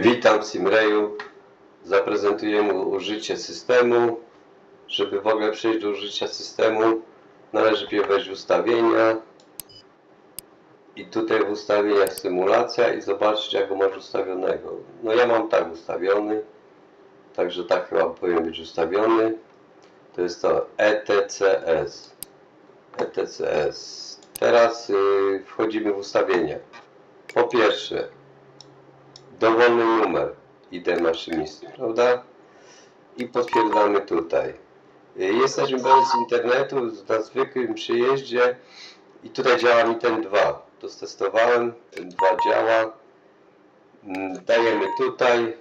Witam w Simreju. Zaprezentujemy użycie systemu. Żeby w ogóle przejść do użycia systemu, należy wejść w ustawienia. I tutaj w ustawieniach symulacja i zobaczyć jak go masz ustawionego. No ja mam tak ustawiony. Także tak chyba powinien być ustawiony. To jest to ETCS. ETCS. Teraz y, wchodzimy w ustawienia. Po pierwsze, dowolny numer ID maszynisty, prawda? I potwierdzamy tutaj. Jesteśmy bez internetu, na zwykłym przyjeździe i tutaj działa mi ten 2. To stestowałem, ten 2 działa. Dajemy tutaj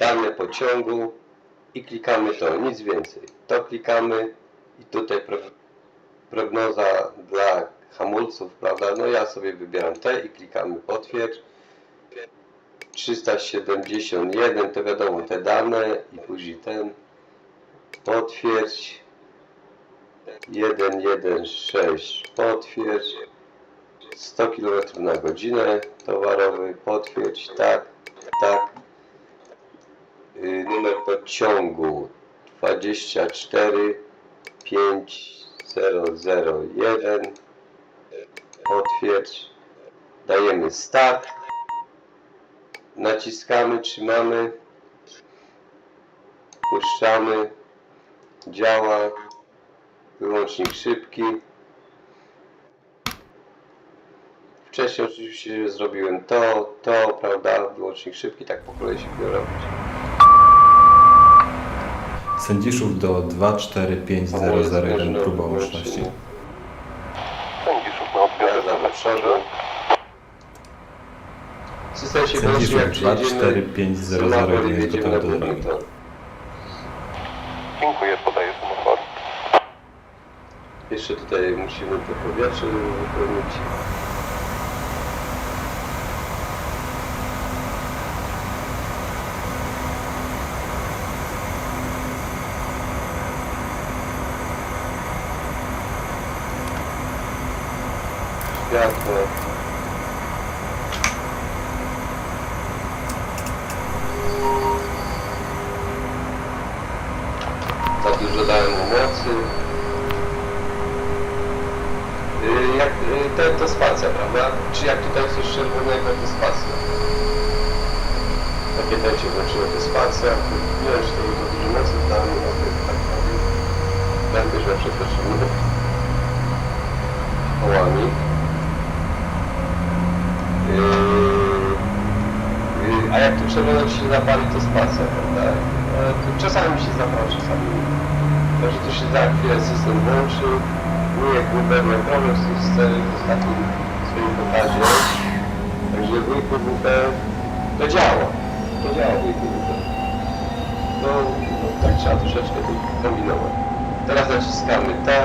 dane pociągu i klikamy to, nic więcej. To klikamy i tutaj pro, prognoza dla hamulców, prawda? No ja sobie wybieram te i klikamy potwierdź. 371 to wiadomo te dane i później ten. Potwierdź. 116 potwierdź. 100 km na godzinę towarowy potwierdź tak tak. Y, numer pociągu 24 5001 potwierdź. Dajemy start naciskamy, trzymamy, puszczamy, działa, wyłącznik szybki. Wcześniej oczywiście zrobiłem to, to, prawda, wyłącznik szybki, tak po kolei się będzie robić. Sędziszów do 24501 próba łączności. Sędziszów na odbiorze do przodu. System się Sędziszów jak przyjedziemy 24501 jest jedziemy na gotowy do górny drogi. Dziękuję, podaję semafor. Jeszcze tutaj musimy to powietrze wypełnić. Światło. Za dużo dałem mu mocy. Y, jak y, to, to spacja, prawda? Czy jak tutaj coś czerwonego, to spacja. Takie tam się włączyło to spacja. Wiem, czy to za dużo mocy dałem, no to tak też na przepraszamy. Kołami. A jak tu czerwono ci się zapali, to spacja, prawda? E, czasami mi się zapala, czasami nie. Także to się za system włączy. Wujek Uber miał problem z tym systemem w ostatnim swoim pokazie. Także wujku Uber to działa. To działa wujku Uber. No, no tak trzeba troszeczkę tu kombinować. Teraz naciskamy to.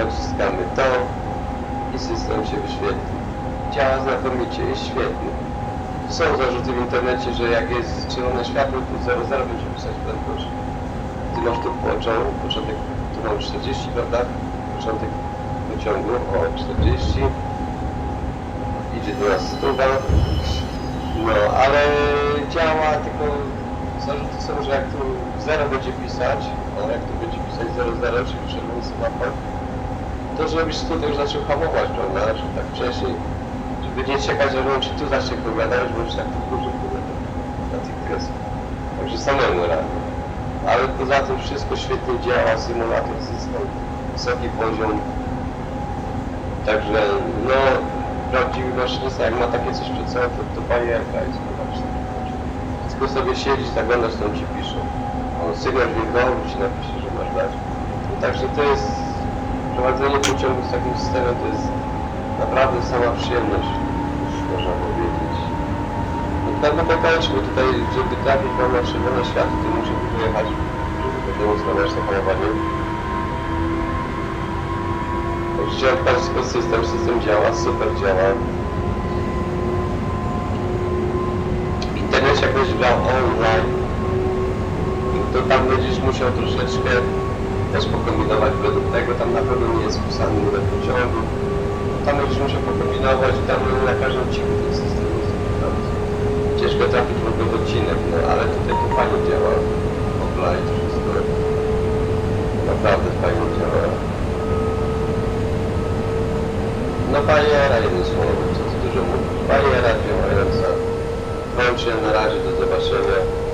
Naciskamy to. I system się wyświetli. Działa znakomicie, jest świetny. Są zarzuty w internecie, że jak jest czerwone światło, to 00 będzie pisać prędkość. Ty masz tu pociąg, początek, tu mam 40, prawda? Początek pociągu, o 40. Idzie do nas stuwa. No, ale działa, tylko zarzuty są, że jak tu 0 będzie pisać, o jak tu będzie pisać 00, czyli czerwony semafor, to żebyś tutaj już zaczął hamować, prawda? Że tak wcześniej, żeby nie czekać, aż on ci tu zacznie pogadać, bo już tak tu dużo na tych kresach. Także samemu rano ale poza tym wszystko świetnie działa, symulator zyskał wysoki poziom. Także no, prawdziwy maszynista jak ma takie coś przed sobą, to, to bajerka jest zobaczcie. Tylko sobie siedzisz, zaglądasz, co ci piszą. On sygnał dźwiękowy ci napisze, że masz dać. No, także to jest, prowadzenie pociągu z takim systemem to jest naprawdę sama przyjemność, można powiedzieć. No tak pokażmy tutaj, żeby trafić wam na czerwone światło, to muszę tu jechać, żeby podemonstrować to polowanie. Patrzeć pod system, system działa, super działa. W internecie jak będziesz grał online, to tam będziesz musiał troszeczkę też pokombinować według tego, tam na pewno nie jest wpisany numer pociągu. Tam będziesz musiał pokombinować, tam na każdym odcinku ten system. Ciężko trafić w ogóle w odcinek, no ale tutaj to fajnie działa. Offline wszystko. Naprawdę fajnie działa. No bariera jednym słowem, co dużo mówić. Bariera działająca. Kończę na razie, do zobaczenia.